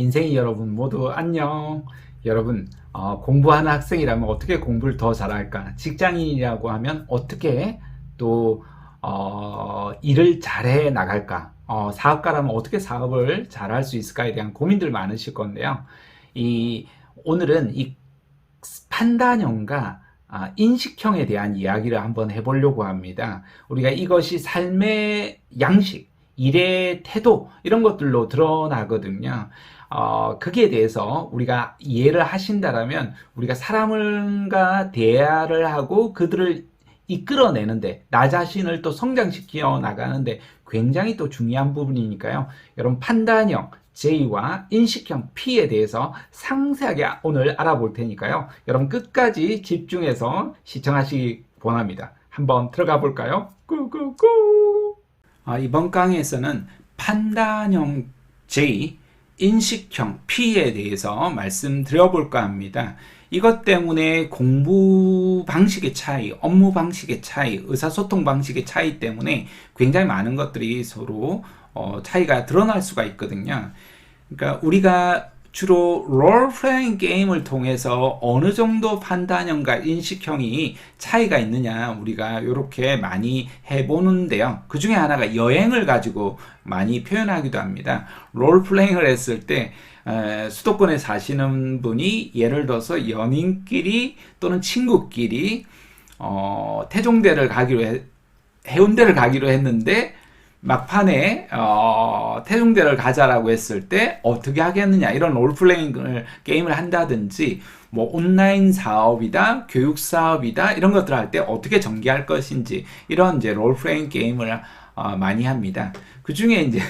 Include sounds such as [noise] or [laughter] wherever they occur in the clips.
인생이 여러분 모두 안녕. 여러분 어, 공부하는 학생이라면 어떻게 공부를 더 잘할까? 직장인이라고 하면 어떻게 또 어, 일을 잘해 나갈까? 어, 사업가라면 어떻게 사업을 잘할 수 있을까에 대한 고민들 많으실 건데요. 이 오늘은 이 판단형과 아, 인식형에 대한 이야기를 한번 해보려고 합니다. 우리가 이것이 삶의 양식, 일의 태도 이런 것들로 드러나거든요. 어, 거기에 대해서 우리가 이해를 하신다라면 우리가 사람과 대화를 하고 그들을 이끌어내는데 나 자신을 또 성장시켜 나가는데 굉장히 또 중요한 부분이니까요. 여러분 판단형 J와 인식형 P에 대해서 상세하게 오늘 알아볼 테니까요. 여러분 끝까지 집중해서 시청하시기 원합니다. 한번 들어가 볼까요? 꾸꾸꾸. 아, 이번 강의에서는 판단형 J, 인식형 P에 대해서 말씀드려 볼까 합니다. 이것 때문에 공부 방식의 차이, 업무 방식의 차이, 의사소통 방식의 차이 때문에 굉장히 많은 것들이 서로 어, 차이가 드러날 수가 있거든요. 그러니까 우리가 주로 롤플레잉 게임을 통해서 어느 정도 판단형과 인식형이 차이가 있느냐 우리가 이렇게 많이 해보는데요. 그 중에 하나가 여행을 가지고 많이 표현하기도 합니다. 롤플레잉을 했을 때 에, 수도권에 사시는 분이 예를 들어서 연인끼리 또는 친구끼리 어, 태종대를 가기로 해, 해운대를 가기로 했는데 막판에 어, 태종대를 가자라고 했을 때 어떻게 하겠느냐 이런 롤플레잉을 게임을 한다든지 뭐 온라인 사업이다 교육 사업이다 이런 것들 할 때 어떻게 전개할 것인지 이런 이제 롤플레잉 게임을 어, 많이 합니다. 그 중에 이제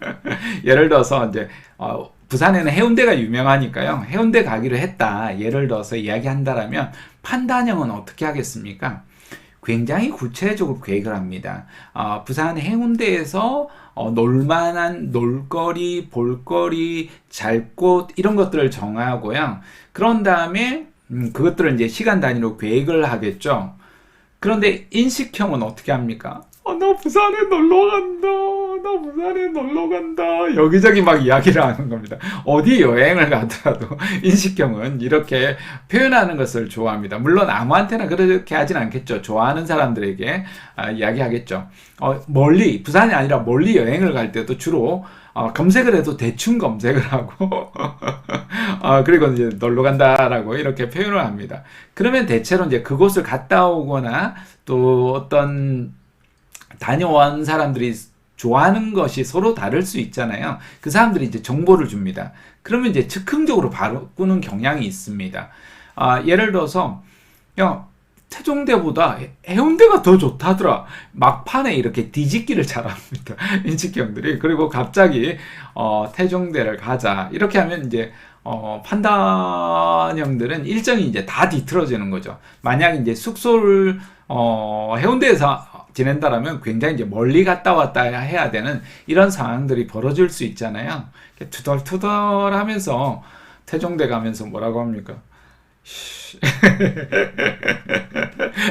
[laughs] 예를 들어서 이제 어, 부산에는 해운대가 유명하니까요. 해운대 가기로 했다. 예를 들어서 이야기한다라면 판단형은 어떻게 하겠습니까? 굉장히 구체적으로 계획을 합니다. 어, 부산 해운대에서 어, 놀만한 놀거리, 볼거리, 잘곳 이런 것들을 정하고요. 그런 다음에 음, 그것들을 이제 시간 단위로 계획을 하겠죠. 그런데 인식형은 어떻게 합니까? 어, 나 부산에 놀러 간다. 나 부산에 놀러 간다. 여기저기 막 이야기를 하는 겁니다. 어디 여행을 가더라도 [laughs] 인식형은 이렇게 표현하는 것을 좋아합니다. 물론 아무한테나 그렇게 하진 않겠죠. 좋아하는 사람들에게 아, 이야기하겠죠. 어, 멀리, 부산이 아니라 멀리 여행을 갈 때도 주로 어, 검색을 해도 대충 검색을 하고, [laughs] 어, 그리고 이제 놀러 간다라고 이렇게 표현을 합니다. 그러면 대체로 이제 그곳을 갔다 오거나 또 어떤 다녀온 사람들이 좋아하는 것이 서로 다를 수 있잖아요. 그 사람들이 이제 정보를 줍니다. 그러면 이제 즉흥적으로 바꾸는 경향이 있습니다. 아, 예를 들어서, 야, 태종대보다 해- 해운대가 더 좋다더라. 막판에 이렇게 뒤집기를 잘합니다. [laughs] 인식형들이. 그리고 갑자기, 어, 태종대를 가자. 이렇게 하면 이제, 어, 판단형들은 일정이 이제 다 뒤틀어지는 거죠. 만약 이제 숙소를, 어, 해운대에서 지낸다라면 굉장히 이제 멀리 갔다 왔다 해야 되는 이런 상황들이 벌어질 수 있잖아요. 투덜투덜 하면서 태종대 가면서 뭐라고 합니까?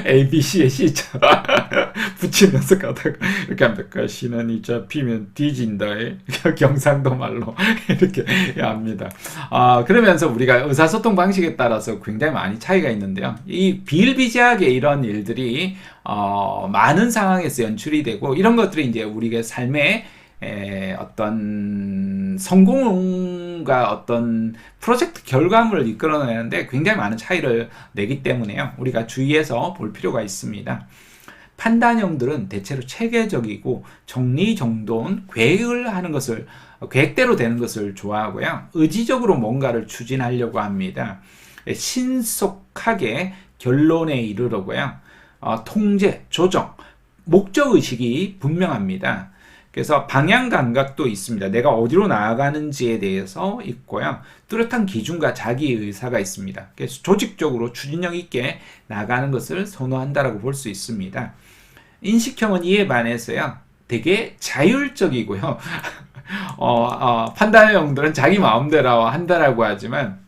ABC의 C자 [laughs] 붙이면서 가다가 이렇게 합니다. 그 C는 이 잡히면 뒤진다. [laughs] 경상도 말로 [laughs] 이렇게 합니다. 아, 그러면서 우리가 의사소통 방식에 따라서 굉장히 많이 차이가 있는데요. 이 비일비재하게 이런 일들이 어, 많은 상황에서 연출이 되고 이런 것들이 이제 우리가 삶의 에, 어떤 성공과 어떤 프로젝트 결과물을 이끌어내는데 굉장히 많은 차이를 내기 때문에요. 우리가 주의해서 볼 필요가 있습니다. 판단형들은 대체로 체계적이고 정리정돈, 계획을 하는 것을 계획대로 되는 것을 좋아하고요. 의지적으로 뭔가를 추진하려고 합니다. 신속하게 결론에 이르려고요. 어, 통제, 조정, 목적 의식이 분명합니다. 그래서 방향 감각도 있습니다. 내가 어디로 나아가는지에 대해서 있고요. 뚜렷한 기준과 자기 의사가 있습니다. 그래서 조직적으로 추진력 있게 나가는 것을 선호한다라고 볼 수 있습니다. 인식형은 이에 반해서요. 되게 자율적이고요. [laughs] 어, 어, 판단형들은 자기 마음대로 한다라고 하지만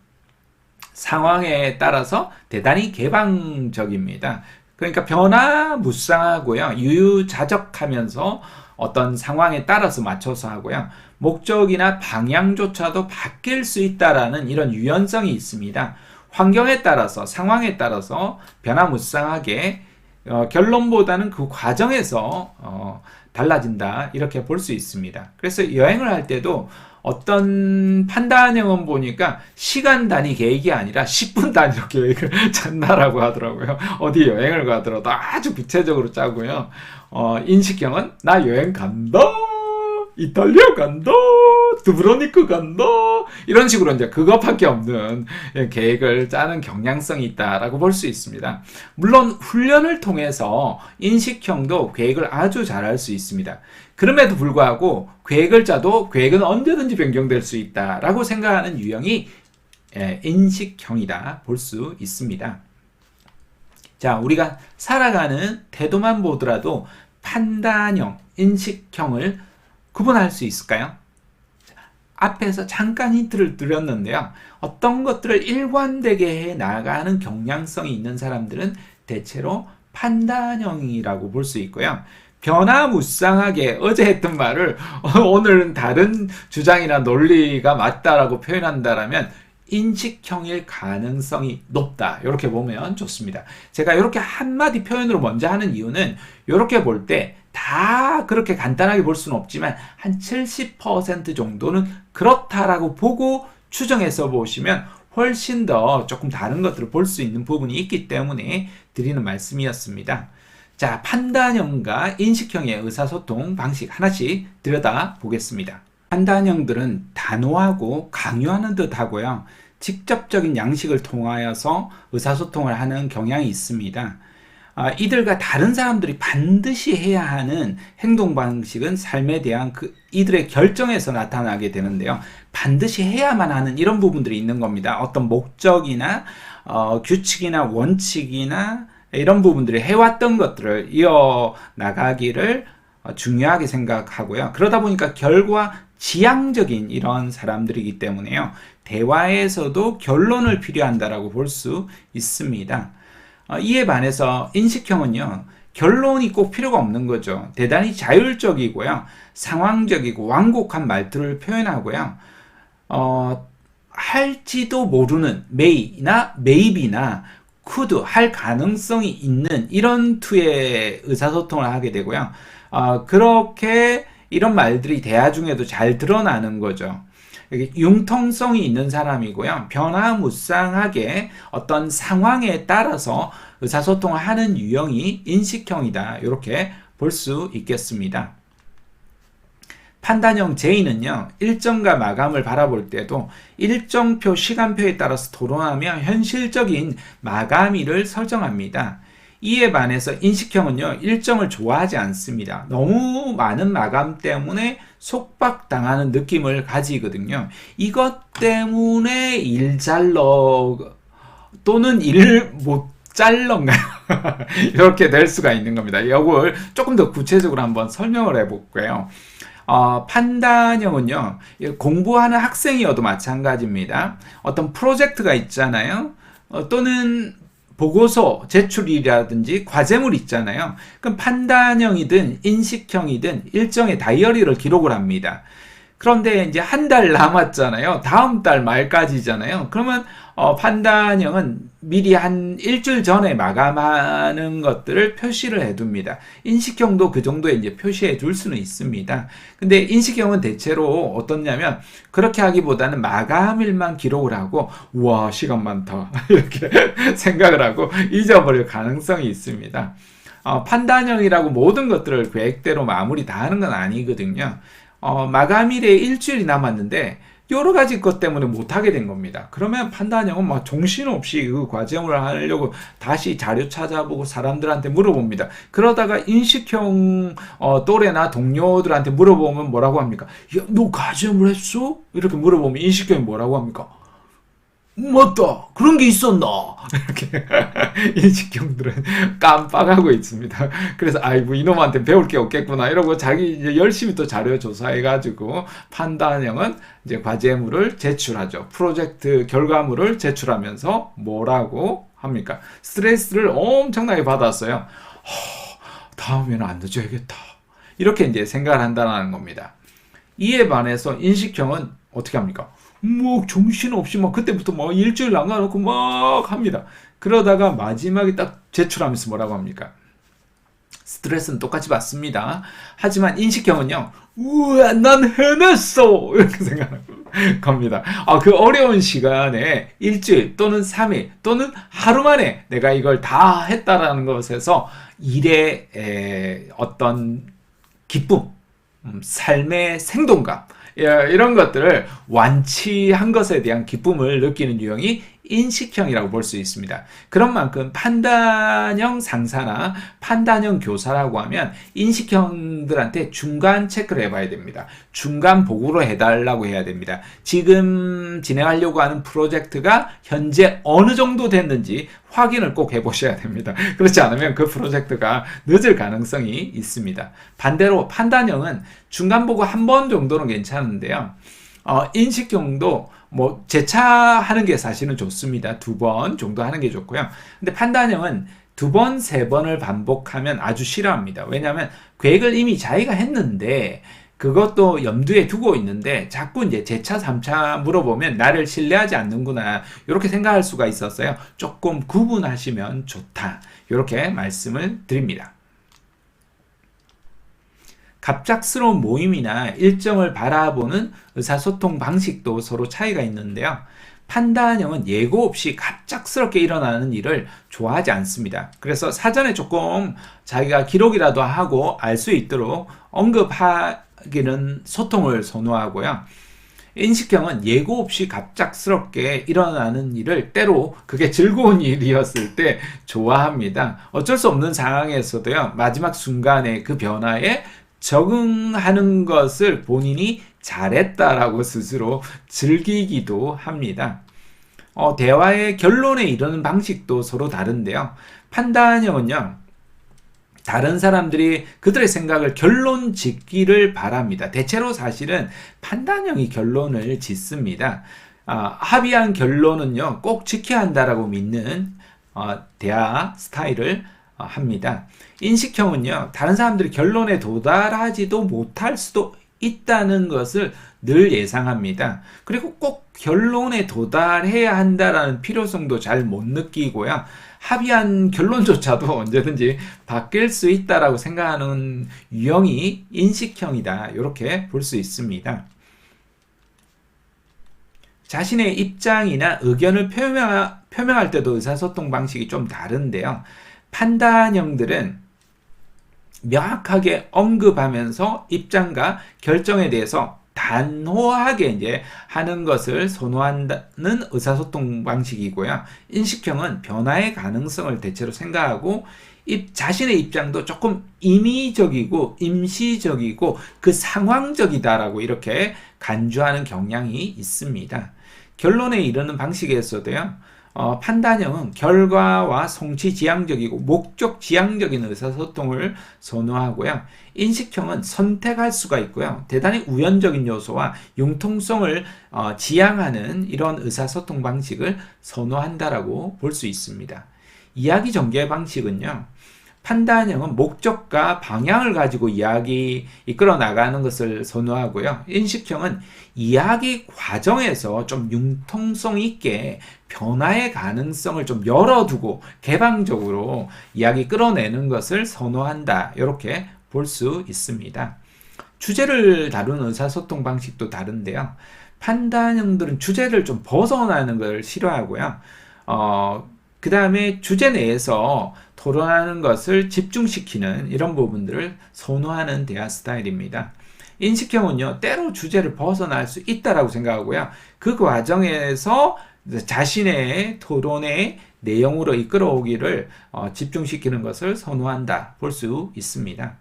상황에 따라서 대단히 개방적입니다. 그러니까 변화무쌍하고요. 유유자적하면서 어떤 상황에 따라서 맞춰서 하고요. 목적이나 방향조차도 바뀔 수 있다라는 이런 유연성이 있습니다. 환경에 따라서 상황에 따라서 변화무쌍하게 어, 결론보다는 그 과정에서 어, 달라진다 이렇게 볼 수 있습니다. 그래서 여행을 할 때도 어떤 판단형은 보니까 시간 단위 계획이 아니라 10분 단위로 [laughs] 계획을 짠다라고 하더라고요. 어디 여행을 가더라도 아주 구체적으로 짜고요. 어, 인식형은 나 여행 간다. 이탈리아 간다. 드브로니크 간다. 이런 식으로 이제 그것밖에 없는 예, 계획을 짜는 경향성이 있다라고 볼 수 있습니다. 물론 훈련을 통해서 인식형도 계획을 아주 잘할 수 있습니다. 그럼에도 불구하고 계획을 짜도 계획은 언제든지 변경될 수 있다라고 생각하는 유형이 예, 인식형이다 볼 수 있습니다. 자, 우리가 살아가는 태도만 보더라도 판단형, 인식형을 구분할 수 있을까요? 앞에서 잠깐 힌트를 드렸는데요. 어떤 것들을 일관되게 해 나가는 경향성이 있는 사람들은 대체로 판단형이라고 볼 수 있고요. 변화무쌍하게 어제 했던 말을 [laughs] 오늘은 다른 주장이나 논리가 맞다라고 표현한다라면 인식형일 가능성이 높다. 이렇게 보면 좋습니다. 제가 이렇게 한마디 표현으로 먼저 하는 이유는 이렇게 볼 때 다 그렇게 간단하게 볼 수는 없지만 한 70% 정도는 그렇다라고 보고 추정해서 보시면 훨씬 더 조금 다른 것들을 볼 수 있는 부분이 있기 때문에 드리는 말씀이었습니다. 자, 판단형과 인식형의 의사소통 방식 하나씩 들여다 보겠습니다. 판단형들은 단호하고 강요하는 듯 하고요. 직접적인 양식을 통하여서 의사소통을 하는 경향이 있습니다. 아, 이들과 다른 사람들이 반드시 해야 하는 행동 방식은 삶에 대한 그 이들의 결정에서 나타나게 되는데요. 반드시 해야만 하는 이런 부분들이 있는 겁니다. 어떤 목적이나 어, 규칙이나 원칙이나 이런 부분들이 해왔던 것들을 이어 나가기를 어, 중요하게 생각하고요. 그러다 보니까 결과 지향적인 이런 사람들이기 때문에요. 대화에서도 결론을 필요한다라고 볼 수 있습니다. 어, 이에 반해서 인식형은요, 결론이 꼭 필요가 없는 거죠. 대단히 자율적이고요, 상황적이고 완곡한 말투를 표현하고요, 어, 할지도 모르는 메이나 메이비나 쿠드 할 가능성이 있는 이런 투의 의사소통을 하게 되고요. 어, 그렇게 이런 말들이 대화 중에도 잘 드러나는 거죠. 융통성이 있는 사람이고요. 변화무쌍하게 어떤 상황에 따라서 의사소통을 하는 유형이 인식형이다. 이렇게 볼 수 있겠습니다. 판단형 J는요, 일정과 마감을 바라볼 때도 일정표, 시간표에 따라서 토론하며 현실적인 마감일을 설정합니다. 이에 반해서 인식형은요, 일정을 좋아하지 않습니다. 너무 많은 마감 때문에 속박당하는 느낌을 가지거든요. 이것 때문에 일 잘러 또는 일 못 잘런가요? [laughs] 이렇게 될 수가 있는 겁니다. 이걸 조금 더 구체적으로 한번 설명을 해볼게요. 어, 판단형은요, 공부하는 학생이어도 마찬가지입니다. 어떤 프로젝트가 있잖아요. 어, 또는 보고서 제출이라든지 과제물 있잖아요. 그럼 판단형이든 인식형이든 일정의 다이어리를 기록을 합니다. 그런데 이제 한 달 남았잖아요. 다음 달 말까지잖아요. 그러면 어, 판단형은 미리 한 일주일 전에 마감하는 것들을 표시를 해둡니다. 인식형도 그 정도에 이제 표시해 둘 수는 있습니다. 근데 인식형은 대체로 어떻냐면 그렇게 하기보다는 마감일만 기록을 하고 우와 시간 많다 [laughs] 이렇게 생각을 하고 잊어버릴 가능성이 있습니다. 어, 판단형이라고 모든 것들을 계획대로 마무리 다 하는 건 아니거든요. 어, 마감일에 일주일이 남았는데 여러 가지 것 때문에 못하게 된 겁니다. 그러면 판단형은 막 정신없이 그 과정을 하려고 다시 자료 찾아보고 사람들한테 물어봅니다. 그러다가 인식형 어, 또래나 동료들한테 물어보면 뭐라고 합니까? 야, 너 과정을 했어? 이렇게 물어보면 인식형이 뭐라고 합니까? 맞다. 그런 게 있었나? 이렇게 [laughs] 인식형들은 깜빡하고 있습니다. 그래서 아이고 이놈한테 배울 게 없겠구나 이러고 자기 이제 열심히 또 자료 조사해가지고 판단형은 이제 과제물을 제출하죠. 프로젝트 결과물을 제출하면서 뭐라고 합니까? 스트레스를 엄청나게 받았어요. 허, 다음에는 안 늦어야겠다. 이렇게 이제 생각을 한다는 겁니다. 이에 반해서 인식형은 어떻게 합니까? 뭐 정신없이 막 그때부터 막 일주일 나가놓고 막 합니다. 그러다가 마지막에 딱 제출하면서 뭐라고 합니까? 스트레스는 똑같이 받습니다. 하지만 인식형은요, 우와, 난 해냈어! 이렇게 생각하는 겁니다. [laughs] 아, 그 어려운 시간에 일주일 또는 3일 또는 하루 만에 내가 이걸 다 했다라는 것에서 일의 에, 어떤 기쁨, 음, 삶의 생동감, 예, 이런 것들을 완치한 것에 대한 기쁨을 느끼는 유형이 인식형이라고 볼 수 있습니다. 그런 만큼 판단형 상사나 판단형 교사라고 하면 인식형들한테 중간 체크를 해봐야 됩니다. 중간 보고로 해달라고 해야 됩니다. 지금 진행하려고 하는 프로젝트가 현재 어느 정도 됐는지 확인을 꼭 해보셔야 됩니다. [laughs] 그렇지 않으면 그 프로젝트가 늦을 가능성이 있습니다. 반대로 판단형은 중간 보고 한 번 정도는 괜찮은데요. 어, 인식형도 뭐 재차하는 게 사실은 좋습니다. 두 번 정도 하는 게 좋고요. 근데 판단형은 두 번, 세 번을 반복하면 아주 싫어합니다. 왜냐하면 계획을 이미 자기가 했는데 그것도 염두에 두고 있는데 자꾸 이제 재차, 삼차 물어보면 나를 신뢰하지 않는구나 이렇게 생각할 수가 있었어요. 조금 구분하시면 좋다 이렇게 말씀을 드립니다. 갑작스러운 모임이나 일정을 바라보는 의사소통 방식도 서로 차이가 있는데요. 판단형은 예고 없이 갑작스럽게 일어나는 일을 좋아하지 않습니다. 그래서 사전에 조금 자기가 기록이라도 하고 알 수 있도록 언급하기는 소통을 선호하고요. 인식형은 예고 없이 갑작스럽게 일어나는 일을 때로 그게 [laughs] 즐거운 일이었을 때 좋아합니다. 어쩔 수 없는 상황에서도요, 마지막 순간에 그 변화에 적응하는 것을 본인이 잘했다라고 스스로 즐기기도 합니다. 어, 대화의 결론에 이르는 방식도 서로 다른데요. 판단형은요, 다른 사람들이 그들의 생각을 결론 짓기를 바랍니다. 대체로 사실은 판단형이 결론을 짓습니다. 아, 합의한 결론은요, 꼭 지켜야 한다라고 믿는 어, 대화 스타일을 어, 합니다. 인식형은요, 다른 사람들이 결론에 도달하지도 못할 수도 있다는 것을 늘 예상합니다. 그리고 꼭 결론에 도달해야 한다라는 필요성도 잘 못 느끼고요. 합의한 결론조차도 [laughs] 언제든지 바뀔 수 있다라고 생각하는 유형이 인식형이다. 이렇게 볼 수 있습니다. 자신의 입장이나 의견을 표명, 표명할 때도 의사소통 방식이 좀 다른데요. 판단형들은 명확하게 언급하면서 입장과 결정에 대해서 단호하게 이제 하는 것을 선호한다는 의사소통 방식이고요. 인식형은 변화의 가능성을 대체로 생각하고 입, 자신의 입장도 조금 임의적이고 임시적이고 그 상황적이다라고 이렇게 간주하는 경향이 있습니다. 결론에 이르는 방식에서도요. 어, 판단형은 결과와 성취 지향적이고 목적 지향적인 의사소통을 선호하고요. 인식형은 선택할 수가 있고요. 대단히 우연적인 요소와 융통성을 어, 지향하는 이런 의사소통 방식을 선호한다라고 볼 수 있습니다. 이야기 전개 방식은요. 판단형은 목적과 방향을 가지고 이야기 이끌어 나가는 것을 선호하고요. 인식형은 이야기 과정에서 좀 융통성 있게 변화의 가능성을 좀 열어두고 개방적으로 이야기 끌어내는 것을 선호한다. 이렇게 볼 수 있습니다. 주제를 다루는 의사소통 방식도 다른데요. 판단형들은 주제를 좀 벗어나는 걸 싫어하고요. 어, 그 다음에 주제 내에서 토론하는 것을 집중시키는 이런 부분들을 선호하는 대화 스타일입니다. 인식형은요, 때로 주제를 벗어날 수 있다라고 생각하고요. 그 과정에서 자신의 토론의 내용으로 이끌어오기를 어, 집중시키는 것을 선호한다 볼 수 있습니다.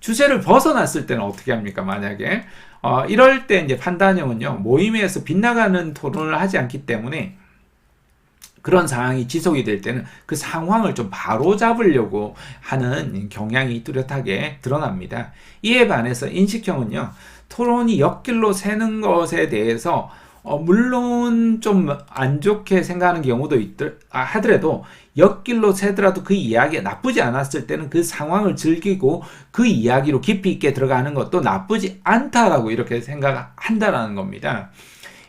주제를 벗어났을 때는 어떻게 합니까? 만약에 어, 이럴 때 이제 판단형은요 모임에서 빗나가는 토론을 하지 않기 때문에 그런 상황이 지속이 될 때는 그 상황을 좀 바로 잡으려고 하는 경향이 뚜렷하게 드러납니다. 이에 반해서 인식형은요, 토론이 옆길로 새는 것에 대해서 어, 물론 좀 안 좋게 생각하는 경우도 있더, 아, 하더라도 옆길로 새더라도 그 이야기가 나쁘지 않았을 때는 그 상황을 즐기고 그 이야기로 깊이 있게 들어가는 것도 나쁘지 않다라고 이렇게 생각한다라는 겁니다.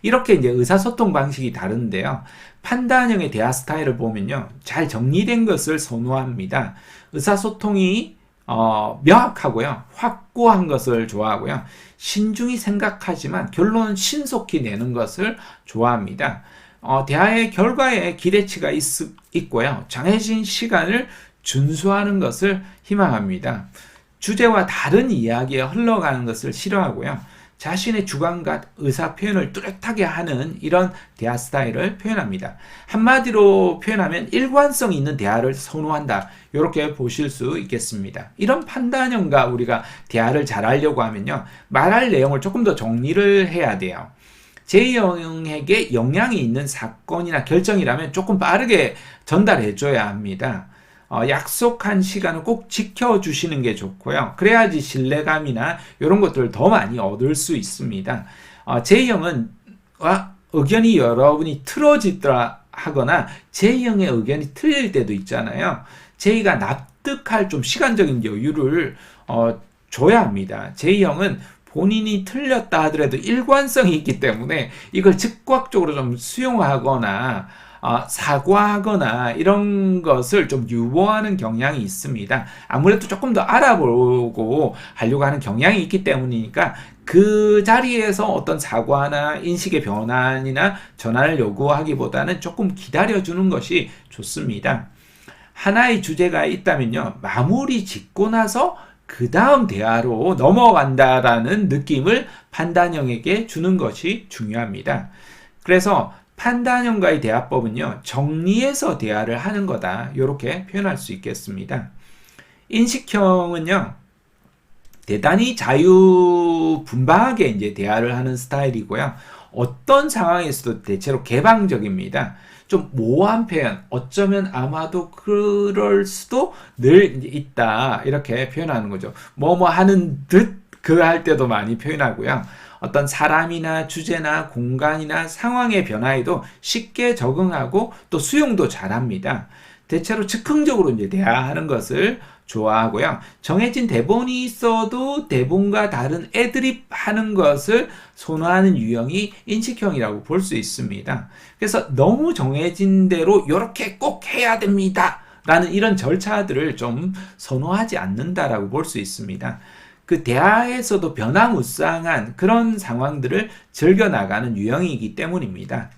이렇게 이제 의사소통 방식이 다른데요. 판단형의 대화 스타일을 보면요. 잘 정리된 것을 선호합니다. 의사소통이 어, 명확하고요. 확고한 것을 좋아하고요. 신중히 생각하지만 결론은 신속히 내는 것을 좋아합니다. 어, 대화의 결과에 기대치가 있, 있고요. 정해진 시간을 준수하는 것을 희망합니다. 주제와 다른 이야기에 흘러가는 것을 싫어하고요. 자신의 주관과 의사 표현을 뚜렷하게 하는 이런 대화 스타일을 표현합니다. 한마디로 표현하면 일관성 있는 대화를 선호한다. 이렇게 보실 수 있겠습니다. 이런 판단형과 우리가 대화를 잘 하려고 하면요. 말할 내용을 조금 더 정리를 해야 돼요. 제2형에게 영향이 있는 사건이나 결정이라면 조금 빠르게 전달해 줘야 합니다. 어, 약속한 시간을 꼭 지켜주시는 게 좋고요. 그래야지 신뢰감이나 이런 것들을 더 많이 얻을 수 있습니다. 어, 제2형은 와, 의견이 여러분이 틀어지더라 하거나 제2형의 의견이 틀릴 때도 있잖아요. 제2가 납득할 좀 시간적인 여유를 어, 줘야 합니다. 제2형은 본인이 틀렸다 하더라도 일관성이 있기 때문에 이걸 즉각적으로 좀 수용하거나 어, 사과하거나 이런 것을 좀 유보하는 경향이 있습니다. 아무래도 조금 더 알아보고 하려고 하는 경향이 있기 때문이니까 그 자리에서 어떤 사과나 인식의 변환이나 전환을 요구하기보다는 조금 기다려주는 것이 좋습니다. 하나의 주제가 있다면요. 마무리 짓고 나서 그 다음 대화로 넘어간다라는 느낌을 판단형에게 주는 것이 중요합니다. 그래서 판단형과의 대화법은요, 정리해서 대화를 하는 거다. 이렇게 표현할 수 있겠습니다. 인식형은요, 대단히 자유분방하게 이제 대화를 하는 스타일이고요. 어떤 상황에서도 대체로 개방적입니다. 좀 모호한 표현, 어쩌면 아마도 그럴 수도 늘 있다. 이렇게 표현하는 거죠. 뭐뭐 하는 듯 그 할 때도 많이 표현하고요. 어떤 사람이나 주제나 공간이나 상황의 변화에도 쉽게 적응하고 또 수용도 잘합니다. 대체로 즉흥적으로 이제 대화하는 것을 좋아하고요. 정해진 대본이 있어도 대본과 다른 애드립 하는 것을 선호하는 유형이 인식형이라고 볼 수 있습니다. 그래서 너무 정해진 대로 이렇게 꼭 해야 됩니다. 라는 이런 절차들을 좀 선호하지 않는다라고 볼 수 있습니다. 그 대화에서도 변화무쌍한 그런 상황들을 즐겨나가는 유형이기 때문입니다.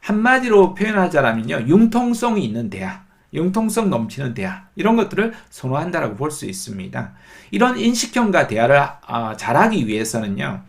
한마디로 표현하자면요. 융통성이 있는 대화. 융통성 넘치는 대화 이런 것들을 선호한다라고 볼 수 있습니다. 이런 인식형과 대화를 어, 잘하기 위해서는요.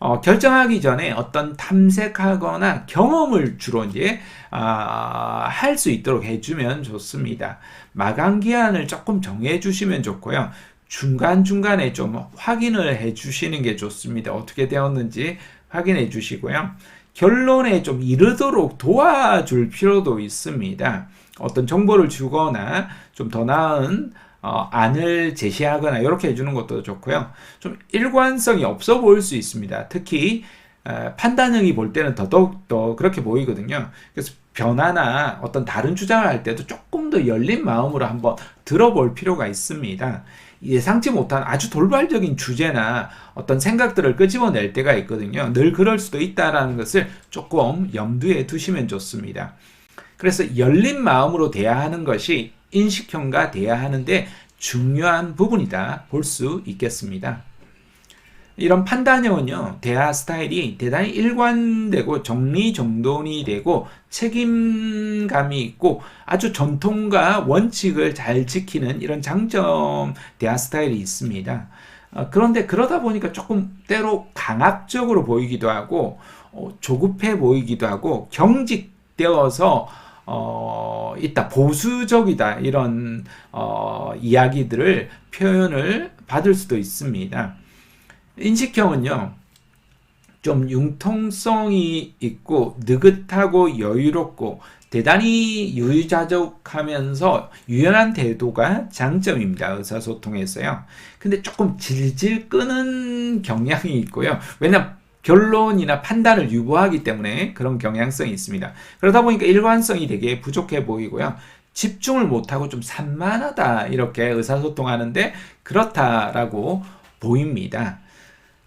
어, 결정하기 전에 어떤 탐색하거나 경험을 주로 이제 어, 할수 있도록 해주면 좋습니다. 마감 기한을 조금 정해 주시면 좋고요. 중간중간에 좀 확인을 해 주시는 게 좋습니다. 어떻게 되었는지 확인해 주시고요. 결론에 좀 이르도록 도와줄 필요도 있습니다. 어떤 정보를 주거나 좀 더 나은 어, 안을 제시하거나 이렇게 해주는 것도 좋고요. 좀 일관성이 없어 보일 수 있습니다. 특히 어, 판단형이 볼 때는 더더욱 더 그렇게 보이거든요. 그래서 변화나 어떤 다른 주장을 할 때도 조금 더 열린 마음으로 한번 들어볼 필요가 있습니다. 예상치 못한 아주 돌발적인 주제나 어떤 생각들을 끄집어낼 때가 있거든요. 늘 그럴 수도 있다라는 것을 조금 염두에 두시면 좋습니다. 그래서 열린 마음으로 대화하는 것이 인식형과 대화하는데 중요한 부분이다 볼 수 있겠습니다. 이런 판단형은요, 대화 스타일이 대단히 일관되고 정리정돈이 되고 책임감이 있고 아주 전통과 원칙을 잘 지키는 이런 장점 대화 스타일이 있습니다. 어, 그런데 그러다 보니까 조금 때로 강압적으로 보이기도 하고 어, 조급해 보이기도 하고 경직되어서 어, 있다 보수적이다 이런 어, 이야기들을 표현을 받을 수도 있습니다. 인식형은요, 좀 융통성이 있고 느긋하고 여유롭고 대단히 유유자적하면서 유연한 태도가 장점입니다. 의사소통에서요. 근데 조금 질질 끄는 경향이 있고요. 왜냐 결론이나 판단을 유보하기 때문에 그런 경향성이 있습니다. 그러다 보니까 일관성이 되게 부족해 보이고요. 집중을 못하고 좀 산만하다 이렇게 의사소통하는데 그렇다라고 보입니다.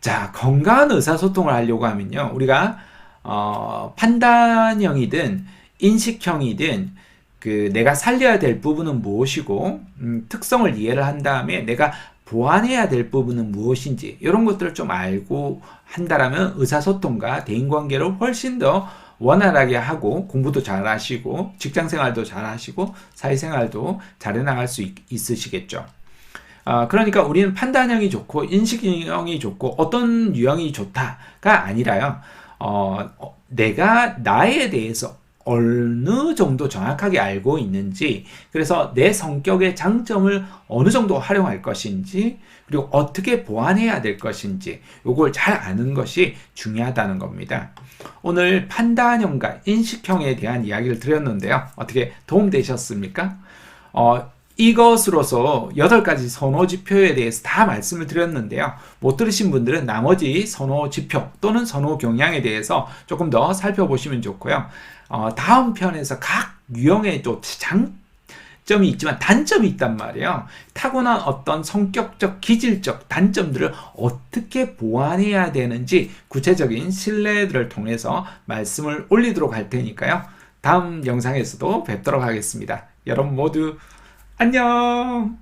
자, 건강한 의사소통을 하려고 하면요. 우리가 어, 판단형이든 인식형이든 그 내가 살려야 될 부분은 무엇이고 음, 특성을 이해를 한 다음에 내가 보완해야 될 부분은 무엇인지 이런 것들을 좀 알고 한다라면 의사소통과 대인관계를 훨씬 더 원활하게 하고 공부도 잘 하시고 직장 생활도 잘 하시고 사회생활도 잘 해 나갈 수 있, 있으시겠죠. 아, 그러니까 우리는 판단형이 좋고 인식형이 좋고 어떤 유형이 좋다가 아니라요. 어, 어, 내가 나에 대해서 어느 정도 정확하게 알고 있는지, 그래서 내 성격의 장점을 어느 정도 활용할 것인지, 그리고 어떻게 보완해야 될 것인지, 요걸 잘 아는 것이 중요하다는 겁니다. 오늘 판단형과 인식형에 대한 이야기를 드렸는데요. 어떻게 도움되셨습니까? 어, 이것으로서 8가지 선호 지표에 대해서 다 말씀을 드렸는데요. 못 들으신 분들은 나머지 선호 지표 또는 선호 경향에 대해서 조금 더 살펴보시면 좋고요. 어, 다음 편에서 각 유형의 또 장점이 있지만 단점이 있단 말이에요. 타고난 어떤 성격적, 기질적 단점들을 어떻게 보완해야 되는지 구체적인 신뢰들을 통해서 말씀을 올리도록 할 테니까요. 다음 영상에서도 뵙도록 하겠습니다. 여러분 모두 안녕.